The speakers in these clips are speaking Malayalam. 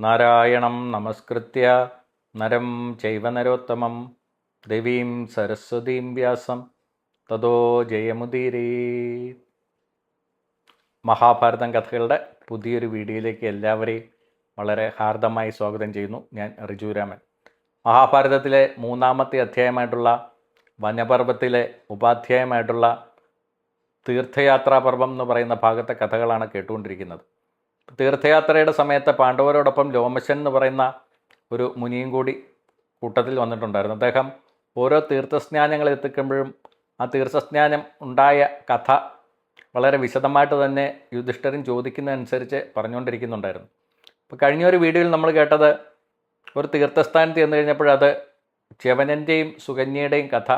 നാരായണം നമസ്കൃത്യ. നരം ചൈവ നരോത്തമം. ദേവീം സരസ്വതീം വ്യാസം. തതോ ജയമുദീരീ. മഹാഭാരതം കഥകളുടെ പുതിയൊരു വീഡിയോയിലേക്ക് എല്ലാവരെയും വളരെ ഹാർദമായി സ്വാഗതം ചെയ്യുന്നു ഞാൻ റിജുരാമൻ മഹാഭാരതത്തിലെ മൂന്നാമത്തെ അധ്യായമായിട്ടുള്ള വനപർവത്തിലെ ഉപാധ്യായമായിട്ടുള്ള തീർത്ഥയാത്രാപർവം എന്ന് പറയുന്ന ഭാഗത്തെ കഥകളാണ് കേട്ടുകൊണ്ടിരിക്കുന്നത്. തീർത്ഥയാത്രയുടെ സമയത്ത് പാണ്ഡവരോടൊപ്പം ലോമശൻ എന്ന് പറയുന്ന ഒരു മുനിയും കൂടി കൂട്ടത്തിൽ വന്നിട്ടുണ്ടായിരുന്നു. അദ്ദേഹം ഓരോ തീർത്ഥസ്നാനങ്ങൾ എത്തിക്കുമ്പോഴും ആ തീർത്ഥസ്നാനം ഉണ്ടായ കഥ വളരെ വിശദമായിട്ട് തന്നെ യുധിഷ്ഠരൻ ചോദിക്കുന്നതനുസരിച്ച് പറഞ്ഞുകൊണ്ടിരിക്കുന്നുണ്ടായിരുന്നു. അപ്പോൾ കഴിഞ്ഞ ഒരു വീഡിയോയിൽ നമ്മൾ കേട്ടത് ഒരു തീർത്ഥസ്ഥാനത്ത് ചെന്ന് കഴിഞ്ഞപ്പോഴത് ച്യവനന്റെയും സുകന്യയുടെയും കഥ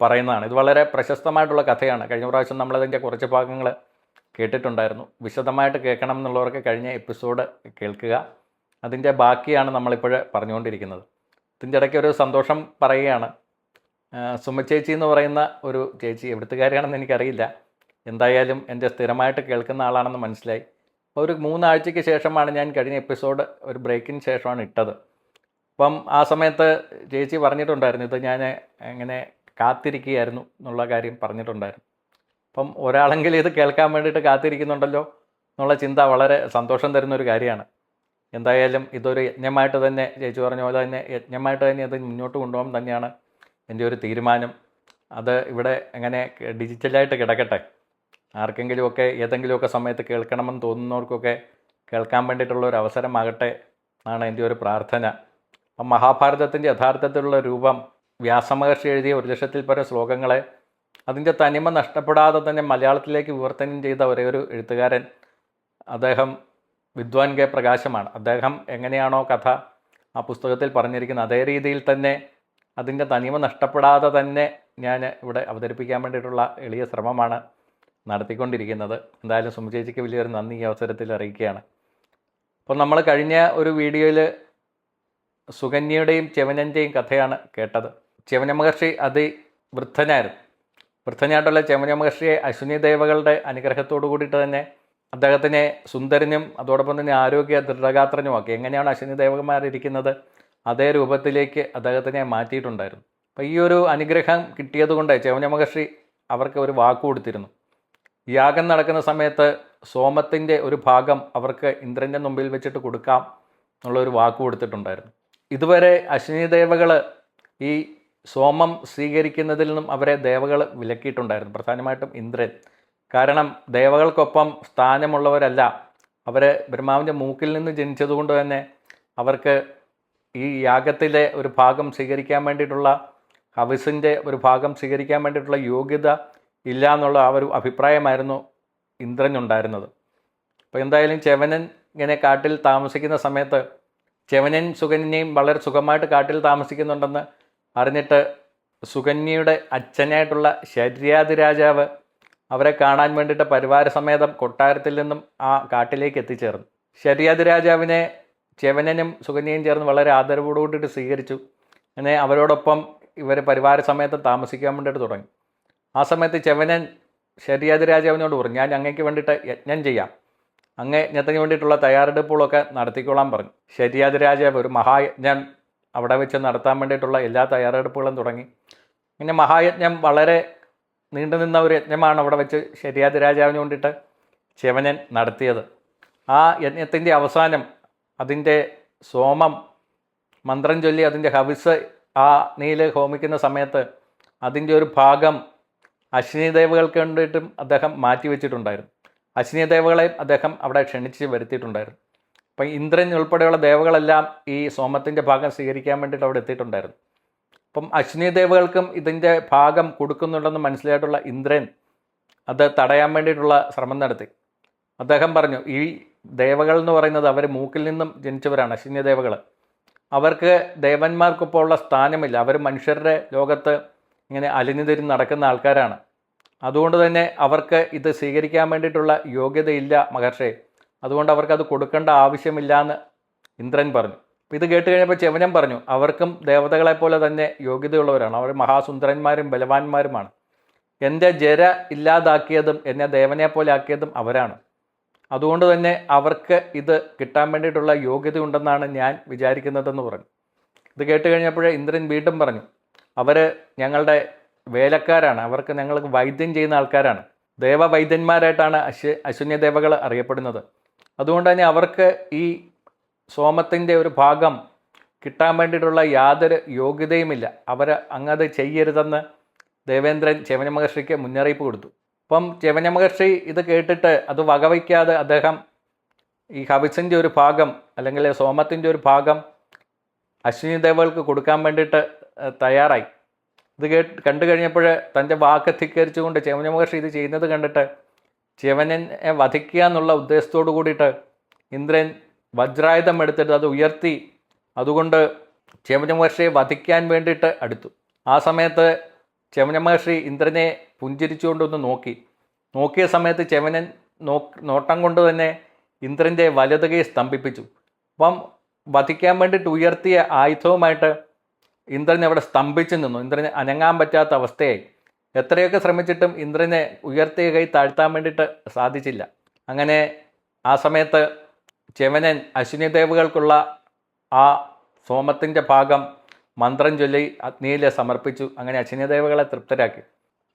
പറയുന്നതാണ്. ഇത് വളരെ പ്രശസ്തമായിട്ടുള്ള കഥയാണ്. കഴിഞ്ഞ പ്രാവശ്യം നമ്മളതിന്റെ കുറച്ച് ഭാഗങ്ങൾ കേട്ടിട്ടുണ്ടായിരുന്നു. വിശദമായിട്ട് കേൾക്കണം എന്നുള്ളവർക്ക് കഴിഞ്ഞ എപ്പിസോഡ് കേൾക്കുക. അതിന്റെ ബാക്കിയാണ് നമ്മളിപ്പോൾ പറഞ്ഞുകൊണ്ടിരിക്കുന്നത്. ഇതിന്റെ ഇടയ്ക്ക് ഒരു സന്തോഷം പറയുകയാണ്. സുമ ചേച്ചി എന്ന് പറയുന്ന ഒരു ചേച്ചി എവിടുത്തുകാരിയാണെന്ന് എനിക്കറിയില്ല. എന്തായാലും എന്റെ സ്ഥിരമായിട്ട് കേൾക്കുന്ന ആളാണെന്ന് മനസ്സിലായി. ഒരു മൂന്നാഴ്ചയ്ക്ക് ശേഷമാണ് ഞാൻ കഴിഞ്ഞ എപ്പിസോഡ് ഒരു ബ്രേക്കിന് ശേഷമാണ് ഇട്ടത്. അപ്പം ആ സമയത്ത് ചേച്ചി പറഞ്ഞിട്ടുണ്ടായിരുന്നു ഇത് ഞാൻ എങ്ങനെ കാത്തിരിക്കുകയായിരുന്നു എന്നുള്ള കാര്യം പറഞ്ഞിട്ടുണ്ടായിരുന്നു. അപ്പം ഒരാളെങ്കിലും ഇത് കേൾക്കാൻ വേണ്ടിയിട്ട് കാത്തിരിക്കുന്നുണ്ടല്ലോ എന്നുള്ള ചിന്ത വളരെ സന്തോഷം തരുന്ന ഒരു കാര്യമാണ്. എന്തായാലും ഇതൊരു യജ്ഞമായിട്ട് തന്നെ ചേച്ചി പറഞ്ഞ പോലെ തന്നെ യജ്ഞമായിട്ട് തന്നെ അത് മുന്നോട്ട് കൊണ്ടുപോകാൻ തന്നെയാണ് എന്റെ ഒരു തീരുമാനം. അത് ഇവിടെ എങ്ങനെ ഡിജിറ്റലായിട്ട് കിടക്കട്ടെ? ആർക്കെങ്കിലുമൊക്കെ ഏതെങ്കിലുമൊക്കെ സമയത്ത് കേൾക്കണമെന്ന് തോന്നുന്നവർക്കൊക്കെ കേൾക്കാൻ വേണ്ടിയിട്ടുള്ള ഒരു അവസരമാകട്ടെ എന്നാണ് എന്റെ ഒരു പ്രാർത്ഥന. അപ്പം മഹാഭാരതത്തിന്റെ യഥാർത്ഥത്തിലുള്ള രൂപം വ്യാസമഹർഷി എഴുതിയ ഒരു ലക്ഷത്തിൽ പരം ശ്ലോകങ്ങളെ അതിന്റെ തനിമ നഷ്ടപ്പെടാതെ തന്നെ മലയാളത്തിലേക്ക് വിവർത്തനം ചെയ്ത ഒരേ ഒരു എഴുത്തുകാരൻ അദ്ദേഹം വിദ്വാൻ കെ പ്രകാശമാണ്. അദ്ദേഹം എങ്ങനെയാണോ കഥ ആ പുസ്തകത്തിൽ പറഞ്ഞിരിക്കുന്നത്. അതേ രീതിയിൽ തന്നെ അതിന്റെ തനിമ നഷ്ടപ്പെടാതെ തന്നെ ഞാൻ ഇവിടെ അവതരിപ്പിക്കാൻ വേണ്ടിയിട്ടുള്ള എളിയ ശ്രമമാണ് നടത്തിക്കൊണ്ടിരിക്കുന്നത്. എന്തായാലും സുമചേച്ചിക്ക് വലിയൊരു നന്ദി ഈ അവസരത്തിൽ അറിയിക്കുകയാണ്. അപ്പോൾ നമ്മൾ കഴിഞ്ഞ ഒരു വീഡിയോയിൽ സുകന്യയുടെയും ചെവനന്റെയും കഥയാണ് കേട്ടത്. ചെവന മഹർഷി അതി ചെവന മഹർഷിയെ അശ്വിനി ദേവകളുടെ അനുഗ്രഹത്തോടു കൂടിയിട്ട് തന്നെ അദ്ദേഹത്തിനെ സുന്ദരനും അതോടൊപ്പം തന്നെ ആരോഗ്യ ദൃഢഗാത്രനുമാക്കി എങ്ങനെയാണ് അശ്വിനി ദേവകന്മാരിരിക്കുന്നത് അതേ രൂപത്തിലേക്ക് അദ്ദേഹത്തിനെ മാറ്റിയിട്ടുണ്ടായിരുന്നു. അപ്പോൾ ഈ ഒരു അനുഗ്രഹം കിട്ടിയതുകൊണ്ട് ചെവന മഹർഷി അവർക്ക് ഒരു വാക്ക് കൊടുത്തിരുന്നു. യാഗം നടക്കുന്ന സമയത്ത് സോമത്തിന്റെ ഒരു ഭാഗം അവർക്ക് ഇന്ദ്രന്റെ മുമ്പിൽ വെച്ചിട്ട് കൊടുക്കാം എന്നുള്ളൊരു വാക്ക് കൊടുത്തിട്ടുണ്ടായിരുന്നു. ഇതുവരെ അശ്വിനി ദേവകൾ ഈ സോമം സ്വീകരിക്കുന്നതിൽ നിന്നും അവരെ ദേവകൾ വിലക്കിയിട്ടുണ്ടായിരുന്നു പ്രധാനമായിട്ടും ഇന്ദ്രൻ. കാരണം ദേവകൾക്കൊപ്പം സ്ഥാനമുള്ളവരല്ല. അവർ ബ്രഹ്മാവിന്റെ മൂക്കിൽ നിന്ന് ജനിച്ചതുകൊണ്ട് തന്നെ അവർക്ക് ഈ യാഗത്തിലെ ഒരു ഭാഗം സ്വീകരിക്കാൻ വേണ്ടിയിട്ടുള്ള ഹവിസിന്റെ ഒരു ഭാഗം സ്വീകരിക്കാൻ വേണ്ടിയിട്ടുള്ള യോഗ്യത ഇല്ല എന്നുള്ള ആ ഒരു അഭിപ്രായമായിരുന്നു ഇന്ദ്രനുണ്ടായിരുന്നത്. അപ്പോൾ എന്തായാലും ചെവനൻ ഇങ്ങനെ കാട്ടിൽ താമസിക്കുന്ന സമയത്ത് ചെവനൻ സുകന്യയും വളരെ സുഖമായിട്ട് കാട്ടിൽ താമസിക്കുന്നുണ്ടെന്ന് അറിഞ്ഞിട്ട് സുകന്യയുടെ അച്ഛനായിട്ടുള്ള ശര്യാതി രാജാവ് അവരെ കാണാൻ വേണ്ടിയിട്ട് പരിവാര സമേതം കൊട്ടാരത്തിൽ നിന്നും ആ കാട്ടിലേക്ക് എത്തിച്ചേർന്നു. ശര്യാതി രാജാവിനെ ചെവനനും സുകന്യയും ചേർന്ന് വളരെ ആദരവോടുകൂടിയിട്ട് സ്വീകരിച്ചു. അങ്ങനെ അവരോടൊപ്പം ഇവർ പരിവാര സമയത്ത് താമസിക്കാൻ വേണ്ടിയിട്ട് തുടങ്ങി. ആ സമയത്ത് ചെവനൻ ശരിയാതി രാജാവിനോട് പറഞ്ഞു ഞാൻ അങ്ങേക്ക് വേണ്ടിയിട്ട് യജ്ഞം ചെയ്യാം. അങ്ങേ യജ്ഞത്തിന് വേണ്ടിയിട്ടുള്ള തയ്യാറെടുപ്പുകളൊക്കെ നടത്തിക്കൊള്ളാൻ പറഞ്ഞു. ശരിയാതി രാജാവ് ഒരു മഹായജ്ഞം അവിടെ വെച്ച് നടത്താൻ വേണ്ടിയിട്ടുള്ള എല്ലാ തയ്യാറെടുപ്പുകളും തുടങ്ങി. പിന്നെ മഹായജ്ഞം വളരെ നീണ്ടു നിന്ന ഒരു യജ്ഞമാണ് അവിടെ വെച്ച് ശരിയാതി രാജാവിന് വേണ്ടിയിട്ട് ശിവനൻ നടത്തിയത്. ആ യജ്ഞത്തിന്റെ അവസാനം അതിന്റെ സോമം മന്ത്രം ചൊല്ലി അതിന്റെ ഹവിസ് ആ നീൽ ഹോമിക്കുന്ന സമയത്ത് അതിന്റെ ഒരു ഭാഗം അശ്വിനി ദേവകൾക്ക് വേണ്ടിയിട്ടും അദ്ദേഹം മാറ്റിവെച്ചിട്ടുണ്ടായിരുന്നു. അശ്വിനി ദേവകളെയും അദ്ദേഹം അവിടെ ക്ഷണിച്ച് വരുത്തിയിട്ടുണ്ടായിരുന്നു. അപ്പം ഇന്ദ്രൻ ഉൾപ്പെടെയുള്ള ദേവകളെല്ലാം ഈ സോമത്തിന്റെ ഭാഗം സ്വീകരിക്കാൻ വേണ്ടിയിട്ട് അവിടെ എത്തിയിട്ടുണ്ടായിരുന്നു. അപ്പം അശ്വിനി ദേവകൾക്കും ഇതിന്റെ ഭാഗം കൊടുക്കുന്നുണ്ടെന്ന് മനസ്സിലായിട്ടുള്ള ഇന്ദ്രൻ അത് തടയാൻ വേണ്ടിയിട്ടുള്ള ശ്രമം നടത്തി. അദ്ദേഹം പറഞ്ഞു ഈ ദേവകൾ എന്ന് പറയുന്നത് അവർ മൂക്കിൽ നിന്നും ജനിച്ചവരാണ് അശ്വിനി ദേവകൾ അവർക്ക് ദേവന്മാർക്കൊപ്പം ഉള്ള സ്ഥാനമില്ല. അവർ മനുഷ്യരുടെ ലോകത്ത് ഇങ്ങനെ അലിഞ്ഞുതിരിഞ്ഞ് നടക്കുന്ന ആൾക്കാരാണ്. അതുകൊണ്ട് തന്നെ അവർക്ക് ഇത് സ്വീകരിക്കാൻ വേണ്ടിയിട്ടുള്ള യോഗ്യതയില്ല മഹർഷെ. അതുകൊണ്ട് അവർക്കത് കൊടുക്കേണ്ട ആവശ്യമില്ല എന്ന് ഇന്ദ്രൻ പറഞ്ഞു. ഇത് കേട്ട് കഴിഞ്ഞപ്പോൾ ചെവനം പറഞ്ഞു അവർക്കും ദേവതകളെപ്പോലെ തന്നെ യോഗ്യതയുള്ളവരാണ്. അവർ മഹാസുന്ദരന്മാരും ബലവാന്മാരുമാണ്. എന്റെ ജര ഇല്ലാതാക്കിയതും എന്നെ ദേവനെ പോലെ ആക്കിയതും അവരാണ്. അതുകൊണ്ട് തന്നെ അവർക്ക് ഇത് കിട്ടാൻ വേണ്ടിയിട്ടുള്ള യോഗ്യത ഉണ്ടെന്നാണ് ഞാൻ വിചാരിക്കുന്നതെന്ന് പറഞ്ഞു. ഇത് കേട്ട് കഴിഞ്ഞപ്പോഴേ ഇന്ദ്രൻ വീണ്ടും പറഞ്ഞു അവർ ഞങ്ങളുടെ വേലക്കാരാണ്. അവർക്ക് ഞങ്ങൾക്ക് വൈദ്യം ചെയ്യുന്ന ആൾക്കാരാണ്. ദേവവൈദ്യന്മാരായിട്ടാണ് അശ്വ അശ്വന്യ ദേവകൾ അറിയപ്പെടുന്നത്. അതുകൊണ്ട് തന്നെ അവർക്ക് ഈ സോമത്തിന്റെ ഒരു ഭാഗം കിട്ടാൻ വേണ്ടിയിട്ടുള്ള യാതൊരു യോഗ്യതയുമില്ല. അവർ അങ്ങത് ചെയ്യരുതെന്ന് ദേവേന്ദ്രൻ ചെവന മഹർഷിക്ക് മുന്നറിയിപ്പ് കൊടുത്തു. അപ്പം ചെവന മഹർഷി ഇത് കേട്ടിട്ട് അത് വകവയ്ക്കാതെ അദ്ദേഹം ഈ ഹവിസിന്റെ ഒരു ഭാഗം അല്ലെങ്കിൽ സോമത്തിന്റെ ഒരു ഭാഗം അശ്വിനി ദേവകൾക്ക് കൊടുക്കാൻ വേണ്ടിയിട്ട് തയ്യാറായി. ഇത് കേട്ട് കണ്ടു കഴിഞ്ഞപ്പോൾ തന്റെ വാക്ക് ധിക്കരിച്ചുകൊണ്ട് ചെവന മഹർഷി ഇത് ചെയ്യുന്നത് കണ്ടിട്ട് ചെവനനെ വധിക്കുക എന്നുള്ള ഉദ്ദേശത്തോടു കൂടിയിട്ട് ഇന്ദ്രൻ വജ്രായുധം എടുത്തിട്ട് അത് ഉയർത്തി അതുകൊണ്ട് ചെവന മഹർഷിയെ വധിക്കാൻ വേണ്ടിയിട്ട് അടുത്തു. ആ സമയത്ത് ചെവന മഹർഷി ഇന്ദ്രനെ പുഞ്ചിരിച്ചുകൊണ്ടൊന്ന് നോക്കി. നോക്കിയ സമയത്ത് ചെവനൻ നോ നോട്ടം കൊണ്ട് തന്നെ ഇന്ദ്രന്റെ വലതുകൈ സ്തംഭിപ്പിച്ചു. അപ്പം വധിക്കാൻ വേണ്ടിയിട്ട് ഉയർത്തിയ ആയുധവുമായിട്ട് ഇന്ദ്രൻ അവിടെ സ്തംഭിച്ചു നിന്നു. ഇന്ദ്രന് അനങ്ങാൻ പറ്റാത്ത അവസ്ഥയായി. എത്രയൊക്കെ ശ്രമിച്ചിട്ടും ഇന്ദ്രനെ ഉയർത്തിയ കൈ താഴ്ത്താൻ വേണ്ടിയിട്ട് സാധിച്ചില്ല. അങ്ങനെ ആ സമയത്ത് ചെവനൻ അശ്വിനി ദേവുകൾക്കുള്ള ആ സോമത്തിന്റെ ഭാഗം മന്ത്രം ചൊല്ലി അഗ്നിയിൽ സമർപ്പിച്ചു. അങ്ങനെ അശ്വിനി ദേവകളെ തൃപ്തരാക്കി.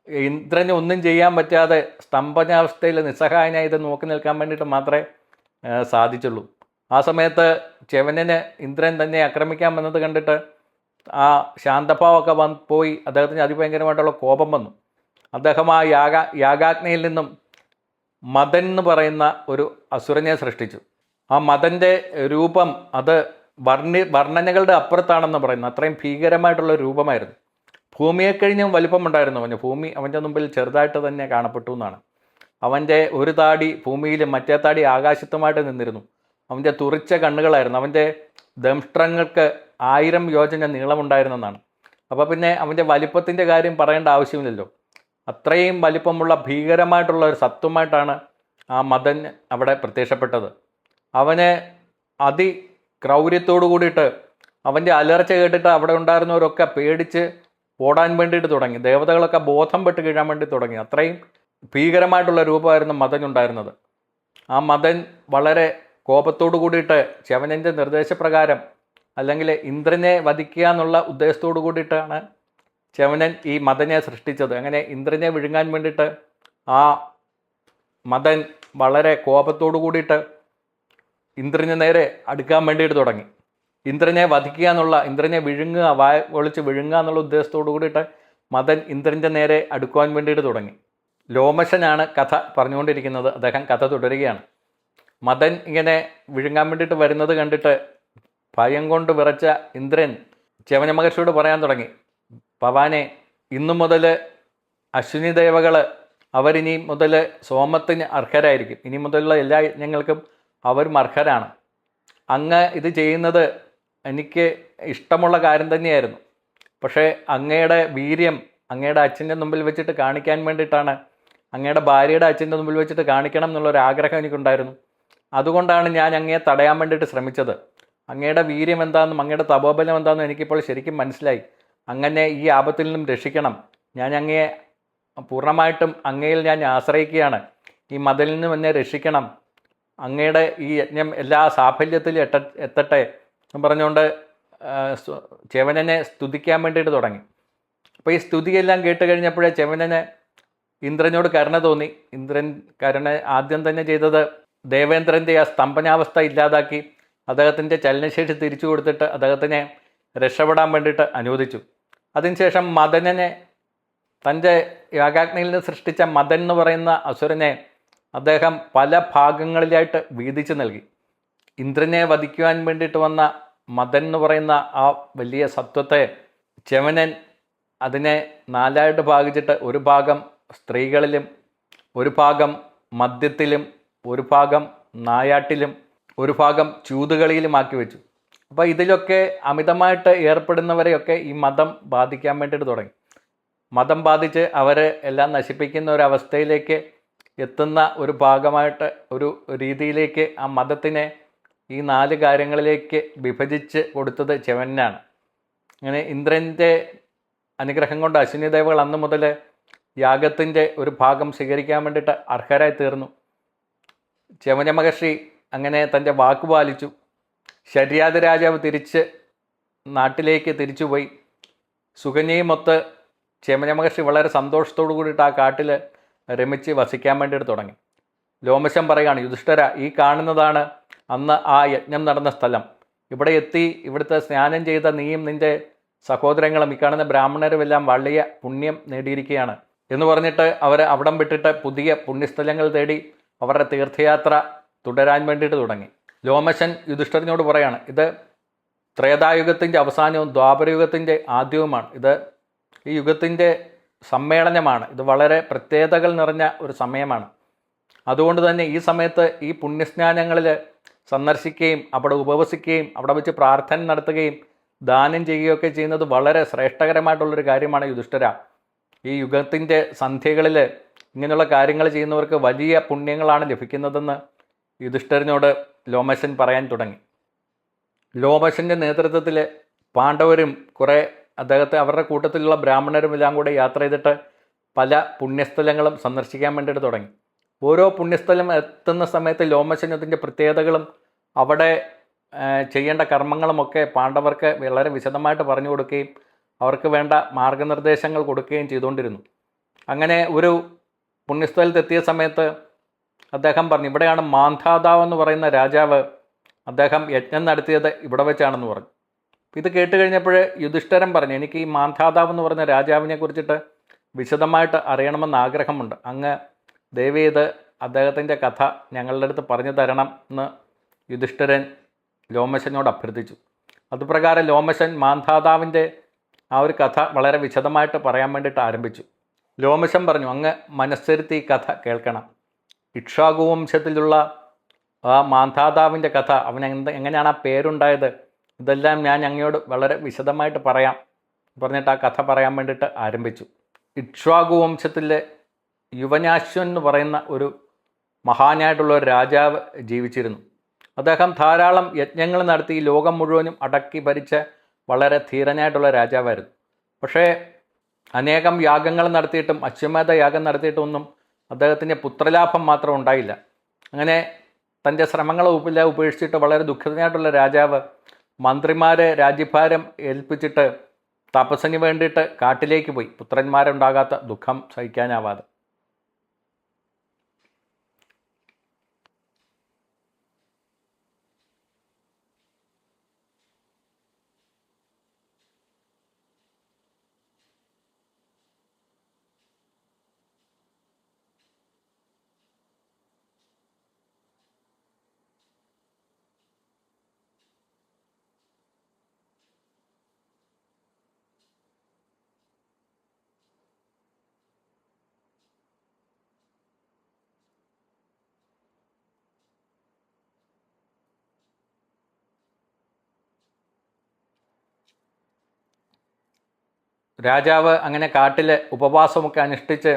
ഇന്ദ്രന് ഒന്നും ചെയ്യാൻ പറ്റാതെ സ്തംഭനാവസ്ഥയിൽ നിസ്സഹായനായി ഇത് നോക്കി നിൽക്കാൻ വേണ്ടിയിട്ട് മാത്രമേ സാധിച്ചുള്ളൂ. ആ സമയത്ത് ചെവനന് ഇന്ദ്രൻ തന്നെ ആക്രമിക്കാൻ വന്നത് കണ്ടിട്ട് ആ ശാന്തഭാവമൊക്കെ വന്ന് പോയി അദ്ദേഹത്തിന് അതിഭയങ്കരമായിട്ടുള്ള കോപം വന്നു. അദ്ദേഹം ആ യാഗ യാഗാഗ്നിയിൽ നിന്നും മദൻ എന്ന് പറയുന്ന ഒരു അസുരനെ സൃഷ്ടിച്ചു. ആ മദന്റെ രൂപം അത് വർണി വർണനകളുടെ അപ്പുറത്താണെന്ന് പറയുന്നു. അത്രയും ഭീകരമായിട്ടുള്ള രൂപമായിരുന്നു. ഭൂമിയെ കഴിഞ്ഞും വലിപ്പമുണ്ടായിരുന്നു അവന്. ഭൂമി അവന്റെ മുമ്പിൽ ചെറുതായിട്ട് തന്നെ കാണപ്പെട്ടു എന്നാണ്. അവന്റെ ഒരു താടി ഭൂമിയിലും മറ്റേ താടി ആകാശത്തുമായിട്ട് നിന്നിരുന്നു. അവന്റെ തുറിച്ച കണ്ണുകളായിരുന്നു. അവന്റെ ദംഷ്ട്രങ്ങൾക്ക് ആയിരം യോജന നീളമുണ്ടായിരുന്നെന്നാണ്. അപ്പോൾ പിന്നെ അവന്റെ വലിപ്പത്തിന്റെ കാര്യം പറയേണ്ട ആവശ്യമില്ലല്ലോ. അത്രയും വലിപ്പമുള്ള ഭീകരമായിട്ടുള്ള ഒരു സത്വമായിട്ടാണ് ആ മദൻ അവിടെ പ്രത്യക്ഷപ്പെട്ടത്. അവനെ അതി ക്രൗര്യത്തോടു കൂടിയിട്ട് അവന്റെ അലർച്ച കേട്ടിട്ട് അവിടെ ഉണ്ടായിരുന്നവരൊക്കെ പേടിച്ച് ഓടാൻ വേണ്ടിയിട്ട് തുടങ്ങി. ദേവതകളൊക്കെ ബോധം പെട്ട് കീഴാൻ വേണ്ടി തുടങ്ങി. അത്രയും ഭീകരമായിട്ടുള്ള രൂപമായിരുന്നു മദൻ ഉണ്ടായിരുന്നത്. ആ മദൻ വളരെ കോപത്തോടു കൂടിയിട്ട് ശവനന്റെ നിർദ്ദേശപ്രകാരം അല്ലെങ്കിൽ ഇന്ദ്രനെ വധിക്കുക എന്നുള്ള ഉദ്ദേശത്തോടു കൂടിയിട്ടാണ് ചവനൻ ഈ മതനെ സൃഷ്ടിച്ചത്. അങ്ങനെ ഇന്ദ്രനെ വിഴുങ്ങാൻ വേണ്ടിയിട്ട് ആ മതൻ വളരെ കോപത്തോടു കൂടിയിട്ട് ഇന്ദ്രന് നേരെ അടുക്കാൻ വേണ്ടിയിട്ട് തുടങ്ങി. ഇന്ദ്രനെ വധിക്കുക എന്നുള്ള ഇന്ദ്രനെ വിഴുങ്ങുക വായ ഒളിച്ച് വിഴുങ്ങുക എന്നുള്ള ഉദ്ദേശത്തോടു കൂടിയിട്ട് മതൻ ഇന്ദ്രന്റെ നേരെ അടുക്കുവാൻ വേണ്ടിയിട്ട് തുടങ്ങി. ലോമശനാണ് കഥ പറഞ്ഞുകൊണ്ടിരിക്കുന്നത്. അദ്ദേഹം കഥ തുടരുകയാണ്. മദൻ ഇങ്ങനെ വിഴുങ്ങാൻ വേണ്ടിയിട്ട് വരുന്നത് കണ്ടിട്ട് ഭയം കൊണ്ട് വിറച്ച ഇന്ദ്രൻ ചവന മഹർഷിയോട് പറയാൻ തുടങ്ങി. ഭവാനെ ഇന്നു മുതൽ അശ്വിനി ദേവകൾ അവരിനി മുതൽ സോമത്തിന് അർഹരായിരിക്കും. ഇനി മുതലുള്ള എല്ലാ യജ്ഞങ്ങൾക്കും അവരും അർഹരാണ്. അങ്ങ് ഇത് ചെയ്യുന്നത് എനിക്ക് ഇഷ്ടമുള്ള കാര്യം തന്നെയായിരുന്നു. പക്ഷേ അങ്ങയുടെ വീര്യം അങ്ങയുടെ അച്ഛന്റെ മുമ്പിൽ വെച്ചിട്ട് കാണിക്കാൻ വേണ്ടിയിട്ടാണ് അങ്ങയുടെ ഭാര്യയുടെ അച്ഛന്റെ മുമ്പിൽ വെച്ചിട്ട് കാണിക്കണം എന്നുള്ളൊരു ആഗ്രഹം എനിക്കുണ്ടായിരുന്നു. അതുകൊണ്ടാണ് ഞാൻ അങ്ങയെ തടയാൻ വേണ്ടിയിട്ട് ശ്രമിച്ചത്. അങ്ങയുടെ വീര്യം എന്താണെന്നും അങ്ങയുടെ തപോബലം എന്താണെന്നും എനിക്കിപ്പോൾ ശരിക്കും മനസ്സിലായി. അങ്ങനെ ഈ ആപത്തിൽ നിന്നും രക്ഷിക്കണം. ഞാൻ അങ്ങയെ പൂർണമായിട്ടും അങ്ങയിൽ ഞാൻ ആശ്രയിക്കുകയാണ്. ഈ മതിലിൽ നിന്നും എന്നെ രക്ഷിക്കണം. അങ്ങയുടെ ഈ യജ്ഞം എല്ലാ സാഫല്യത്തിലും എത്ത എത്തട്ടെ എന്ന് പറഞ്ഞുകൊണ്ട് ചെവനനെ സ്തുതിക്കാൻ വേണ്ടിയിട്ട് തുടങ്ങി. അപ്പോൾ ഈ സ്തുതിയെല്ലാം കേട്ട് കഴിഞ്ഞപ്പോഴേ ചെവനന് ഇന്ദ്രനോട് കരുണ തോന്നി. ഇന്ദ്രൻ കരുണ ആദ്യം തന്നെ ചെയ്തത് ദേവേന്ദ്രന്റെ ആ സ്തംഭനാവസ്ഥ ഇല്ലാതാക്കി അദ്ദേഹത്തിന്റെ ചലനശേഷി തിരിച്ചു കൊടുത്തിട്ട് അദ്ദേഹത്തിനെ രക്ഷപ്പെടാൻ വേണ്ടിയിട്ട് അനുവദിച്ചു. അതിനുശേഷം മദനനെ തന്റെ യാഗാഗ്നിയിൽ നിന്ന് സൃഷ്ടിച്ച മദൻ എന്ന് പറയുന്ന അസുരനെ അദ്ദേഹം പല ഭാഗങ്ങളിലായിട്ട് വീതിച്ചു നൽകി. ഇന്ദ്രനെ വധിക്കുവാൻ വേണ്ടിയിട്ട് വന്ന മദൻ എന്ന് പറയുന്ന ആ വലിയ സത്വത്തെ ചെവനൻ അതിനെ നാലായിട്ട് ഭാഗിച്ചിട്ട് ഒരു ഭാഗം സ്ത്രീകളിലും ഒരു ഭാഗം മദ്യത്തിലും ഒരു ഭാഗം നായാട്ടിലും ഒരു ഭാഗം ചൂതുകളിയിലുമാക്കി വെച്ചു. അപ്പോൾ ഇതിലൊക്കെ അമിതമായിട്ട് ഏർപ്പെടുന്നവരെയൊക്കെ ഈ മതം ബാധിക്കാൻ വേണ്ടിയിട്ട് തുടങ്ങി. മതം ബാധിച്ച് അവരെ എല്ലാം നശിപ്പിക്കുന്ന ഒരു അവസ്ഥയിലേക്ക് എത്തുന്ന ഒരു ഭാഗമായിട്ട് ഒരു രീതിയിലേക്ക് ആ മതത്തിനെ ഈ നാല് കാര്യങ്ങളിലേക്ക് വിഭജിച്ച് കൊടുത്തത് ചെവനാണ് അങ്ങനെ ഇന്ദ്രന്റെ അനുഗ്രഹം കൊണ്ട് അശ്വിനി ദേവകൾ അന്ന് മുതൽ യാഗത്തിന്റെ ഒരു ഭാഗം സ്വീകരിക്കാൻ വേണ്ടിയിട്ട് അർഹരായി തീർന്നു. ചെമന മഹർഷി അങ്ങനെ തന്റെ വാക്ക് പാലിച്ചു. ശര്യാദ രാജാവ് തിരിച്ച് നാട്ടിലേക്ക് തിരിച്ചുപോയി സുകന്യയുമൊത്ത് ചെമന മഹർഷി വളരെ സന്തോഷത്തോടു കൂടിയിട്ട് ആ കാട്ടിൽ രമിച്ച് വസിക്കാൻ വേണ്ടിയിട്ട് തുടങ്ങി. ലോമശം പറയുകയാണ് യുധിഷ്ഠര ഈ കാണുന്നതാണ് അന്ന് ആ യജ്ഞം നടന്ന സ്ഥലം. ഇവിടെ എത്തി ഇവിടുത്തെ സ്നാനം ചെയ്ത നീയും നിന്റെ സഹോദരങ്ങളും ഈ കാണുന്ന ബ്രാഹ്മണരുമെല്ലാം വലിയ പുണ്യം നേടിയിരിക്കുകയാണ് എന്ന് പറഞ്ഞിട്ട് അവർ അവിടം വിട്ടിട്ട് പുതിയ പുണ്യസ്ഥലങ്ങൾ തേടി അവരുടെ തീർത്ഥയാത്ര തുടരാൻ വേണ്ടിയിട്ട് തുടങ്ങി. ലോമശൻ യുധിഷ്ഠിരനോട് പറയാണ് ഇത് ത്രേതായുഗത്തിന്റെ അവസാനവും ദ്വാപരയുഗത്തിന്റെ ആദ്യവുമാണ്. ഇത് ഈ യുഗത്തിന്റെ സമ്മേളനമാണ്. ഇത് വളരെ പ്രത്യേകതകൾ നിറഞ്ഞ ഒരു സമയമാണ്. അതുകൊണ്ട് തന്നെ ഈ സമയത്ത് ഈ പുണ്യസ്നാനങ്ങളിൽ സന്ദർശിക്കുകയും അവിടെ ഉപവസിക്കുകയും അവിടെ വെച്ച് പ്രാർത്ഥന നടത്തുകയും ദാനം ചെയ്യുകയൊക്കെ ചെയ്യുന്നത് വളരെ ശ്രേഷ്ഠകരമായിട്ടുള്ളൊരു കാര്യമാണ് യുധിഷ്ഠിര. ഈ യുഗത്തിന്റെ സന്ധ്യകളിൽ ഇങ്ങനെയുള്ള കാര്യങ്ങൾ ചെയ്യുന്നവർക്ക് വലിയ പുണ്യങ്ങളാണ് ലഭിക്കുന്നതെന്ന് യുധിഷ്ഠിരനോട് ലോമശൻ പറയാൻ തുടങ്ങി. ലോമശന്റെ നേതൃത്വത്തിൽ പാണ്ഡവരും കുറേ അദ്ദേഹത്തെ അവരുടെ കൂട്ടത്തിലുള്ള ബ്രാഹ്മണരും എല്ലാം കൂടെ യാത്ര ചെയ്തിട്ട് പല പുണ്യസ്ഥലങ്ങളും സന്ദർശിക്കാൻ വേണ്ടിയിട്ട് തുടങ്ങി. ഓരോ പുണ്യസ്ഥലം എത്തുന്ന സമയത്ത് ലോമശൻ അതിന്റെ പ്രത്യേകതകളും അവിടെ ചെയ്യേണ്ട കർമ്മങ്ങളുമൊക്കെ പാണ്ഡവർക്ക് വളരെ വിശദമായിട്ട് പറഞ്ഞു കൊടുക്കുകയും അവർക്ക് വേണ്ട മാർഗനിർദ്ദേശങ്ങൾ കൊടുക്കുകയും ചെയ്തുകൊണ്ടിരുന്നു. അങ്ങനെ ഒരു പുണ്യസ്ഥലത്തെത്തിയ സമയത്ത് അദ്ദേഹം പറഞ്ഞു ഇവിടെയാണ് മാന്ധാതാവ് എന്ന് പറയുന്ന രാജാവ് അദ്ദേഹം യജ്ഞം നടത്തിയത് ഇവിടെ വെച്ചാണെന്ന് പറഞ്ഞു. ഇത് കേട്ട് കഴിഞ്ഞപ്പോൾ യുധിഷ്ഠരൻ പറഞ്ഞു എനിക്ക് ഈ മാന്ധാതാവ് എന്ന് പറഞ്ഞ രാജാവിനെ കുറിച്ചിട്ട് വിശദമായിട്ട് അറിയണമെന്ന് ആഗ്രഹമുണ്ട്. അങ്ങ് ദയവ് ചെയ്ത് അദ്ദേഹത്തിന്റെ കഥ ഞങ്ങളുടെ അടുത്ത് പറഞ്ഞു തരണം എന്ന് യുധിഷ്ഠിരൻ ലോമശനോട് അഭ്യർത്ഥിച്ചു. അതുപ്രകാരം ലോമശൻ മാന്ധാതാവിന്റെ ആ ഒരു കഥ വളരെ വിശദമായിട്ട് പറയാൻ വേണ്ടിയിട്ട് ആരംഭിച്ചു. ലോമശൻ പറഞ്ഞു അങ്ങ് മനസ്സരുത്തി കഥ കേൾക്കണം. ഇക്ഷാകുവംശത്തിലുള്ള ആ മാന്ധാതാവിന്റെ കഥ അവൻ എന്ത് എങ്ങനെയാണ് ആ പേരുണ്ടായത് ഇതെല്ലാം ഞാൻ അങ്ങയോട് വളരെ വിശദമായിട്ട് പറയാം. പറഞ്ഞിട്ട് ആ കഥ പറയാൻ വേണ്ടിയിട്ട് ആരംഭിച്ചു. ഇക്ഷ്വാകു വംശത്തിലെ യുവനാശ്വൻ എന്ന് പറയുന്ന ഒരു മഹാനായിട്ടുള്ള ഒരു രാജാവ് ജീവിച്ചിരുന്നു. അദ്ദേഹം ധാരാളം യജ്ഞങ്ങൾ നടത്തി ലോകം മുഴുവനും അടക്കി ഭരിച്ച വളരെ ധീരനായിട്ടുള്ള രാജാവായിരുന്നു. പക്ഷേ അനേകം യാഗങ്ങൾ നടത്തിയിട്ടും അശ്വമേധ യാഗം നടത്തിയിട്ടും ഒന്നും അദ്ദേഹത്തിന് പുത്രലാഭം മാത്രം ഉണ്ടായില്ല. അങ്ങനെ തന്റെ ശ്രമങ്ങളെ ഉപ്പില്ല ഉപേക്ഷിച്ചിട്ട് വളരെ ദുഃഖിതനായിട്ടുള്ള രാജാവ് മന്ത്രിമാരെ രാജ്യഭാരം ഏൽപ്പിച്ചിട്ട് തപസ്സിന് വേണ്ടിയിട്ട് കാട്ടിലേക്ക് പോയി. പുത്രന്മാരുണ്ടാകാത്ത ദുഃഖം സഹിക്കാനാവാതെ. രാജാവ് അങ്ങനെ കാട്ടിൽ ഉപവാസമൊക്കെ അനുഷ്ഠിച്ച്